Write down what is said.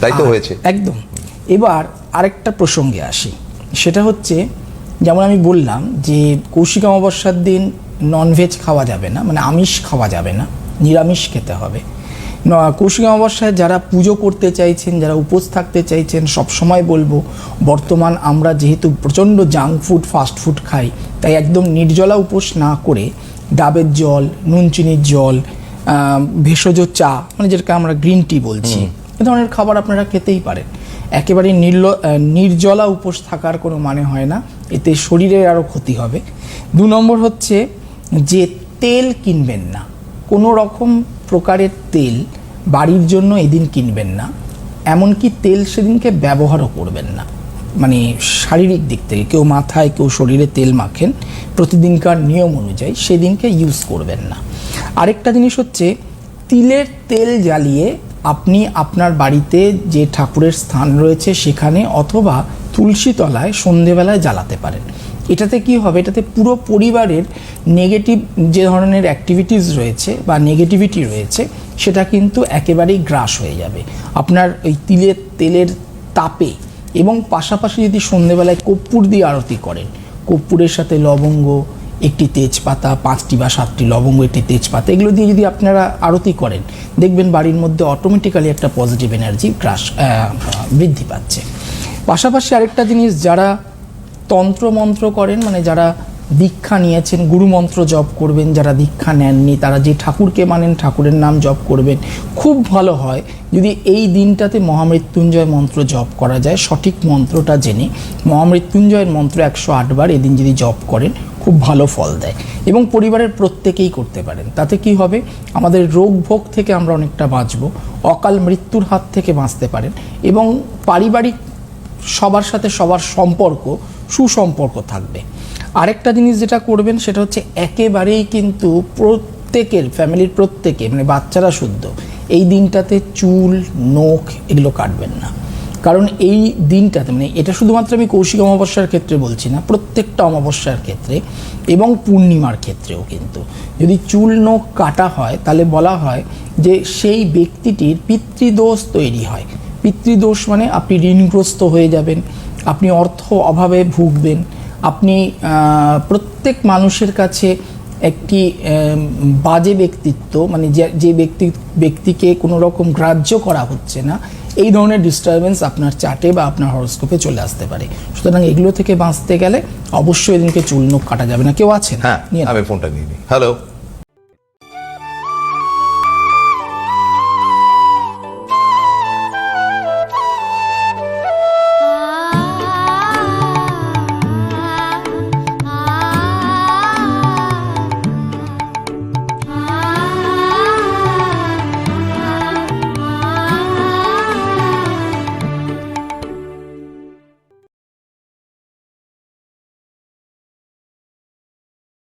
তাই তো হয়েছে। একদম। এবার আরেকটা প্রসঙ্গে আসি। সেটা হচ্ছে যেমন আমি বললাম যে কৌশিক অমাবস্যার দিন ননভেজ খাওয়া যাবে না মানে আমিষ খাওয়া যাবে না নিরামিষ খেতে হবে। ন- কৌশিক অমাবস্যায় যারা পুজো করতে চাইছেন যারা উপোস থাকতে চাইছেন সব সময় বলব বর্তমান আমরা যেহেতু প্রচণ্ড জাঙ্ক ফুড ফাস্ট ফুড খাই তাই একদম নির্জলা উপোস না করে ডাবের জল নুন চিনির জল ভেষজ চা মানে যেটাকে আমরা গ্রিন টি বলছি এ ধরনের খাবার আপনারা খেতেই পারেন। একেবারে নির্ল নির্জলা উপোস থাকার কোনো মানে হয় না। এতে শরীরের আরও ক্ষতি হবে। দু নম্বর হচ্ছে যে তেল কিনবেন না। কোনো রকম প্রকারের তেল বাড়ির জন্য এদিন কিনবেন না। এমনকি তেল সেদিনকে ব্যবহারও করবেন না। মানে শারীরিক দিক থেকে কেউ মাথায়, কেউ শরীরে তেল মাখেন, প্রতিদিনকার নিয়ম অনুযায়ী সেদিনকে ইউজ করবেন না। আরেকটা জিনিস হচ্ছে, তিলের তেল জ্বালিয়ে আপনি আপনার বাড়িতে যে ঠাকুরের স্থান রয়েছে সেখানে অথবা তুলসী তলায় সন্ধেবেলায় জ্বালাতে পারেন। এটাতে কি হবে? এটাতে পুরো পরিবারের নেগেটিভ যে ধরনের অ্যাক্টিভিটিস রয়েছে বা নেগেটিভিটি রয়েছে, সেটা কিন্তু একেবারেই গ্রাস হয়ে যাবে। আপনার ওই তিলের, তেলের তাপে এবং পাশাপাশি যদি সন্ধেবেলায় কর্পূর দিয়ে আরতি করেন, কর্পূরের সাথে লবঙ্গ একটি তেজপাতা, পাঁচটি বা সাতটি লবঙ্গ, একটি তেজপাতা, এগুলো দিয়ে যদি আপনারা আরতি করেন, দেখবেন বাড়ির মধ্যে অটোমেটিক্যালি একটা পজিটিভ এনার্জি গ্রাস বৃদ্ধি পাচ্ছে। পাশাপাশি আরেকটা জিনিস, যারা তন্ত্র মন্ত্র করেন মানে যারা দীক্ষা নিয়েছেন গুরুমন্ত্র জপ করবেন, যারা দীক্ষা নেননি, তারা যে ঠাকুরকে মানেন, ঠাকুরের নাম জপ করবেন, খুব ভালো হয়। যদি এই দিনটাতে মহামৃত্যুঞ্জয় মন্ত্র জপ করা যায়, সঠিক মন্ত্রটা জেনে, মহামৃত্যুঞ্জয়ের মন্ত্র একশো আটবার এদিন যদি জপ করেন খুব ভালো ফল দেয়। এবং পরিবারের প্রত্যেকেই করতে পারেন। তাতে কি হবে? আমাদের রোগ ভোগ থেকে আমরা অনেকটা বাঁচবো। অকাল মৃত্যুর হাত থেকে বাঁচতে পারেন। এবং পারিবারিক সবার সাথে সবার সম্পর্ক, সুসম্পর্ক থাকবে। আরেকটা জিনিস যেটা করবেন, সেটা হচ্ছে একেবারেই কিন্তু প্রত্যেকের, ফ্যামিলির প্রত্যেকে মানে বাচ্চারা শুদ্ধ, এই দিনটাতে চুল, নখ, এগুলো কাটবেন না। কারণ এই দিনটাতে মানে এটা শুধুমাত্র আমি কৌশিক অমাবস্যার ক্ষেত্রে বলছি না, প্রত্যেকটা অমাবস্যার ক্ষেত্রে এবং পূর্ণিমার ক্ষেত্রেও কিন্তু। যদি চুল নখ কাটা হয়, তাহলে বলা হয় যে সেই ব্যক্তিটির পিতৃদোষ তৈরি হয়। পিতৃদোষ মানে আপনি ঋণগ্রস্ত হয়ে যাবেন, আপনি অর্থ অভাবে ভুগবেন, আপনি প্রত্যেক মানুষের কাছে একটি বাজে ব্যক্তিত্ব মানে যে ব্যক্তি, ব্যক্তিকে কোনো রকম গ্রাহ্য করা হচ্ছে না এই ধরনের ডিস্টারবেন্স আপনার চার্টে বা আপনার হরস্কোপে চলে আসতে পারে। সুতরাং এগুলো থেকে বাঁচতে গেলে অবশ্যই এদিনকে চুল নখ কাটা যাবে না। কেউ আছেন? হ্যাঁ। আমি ফোনটা নিয়ে নিই। হ্যালো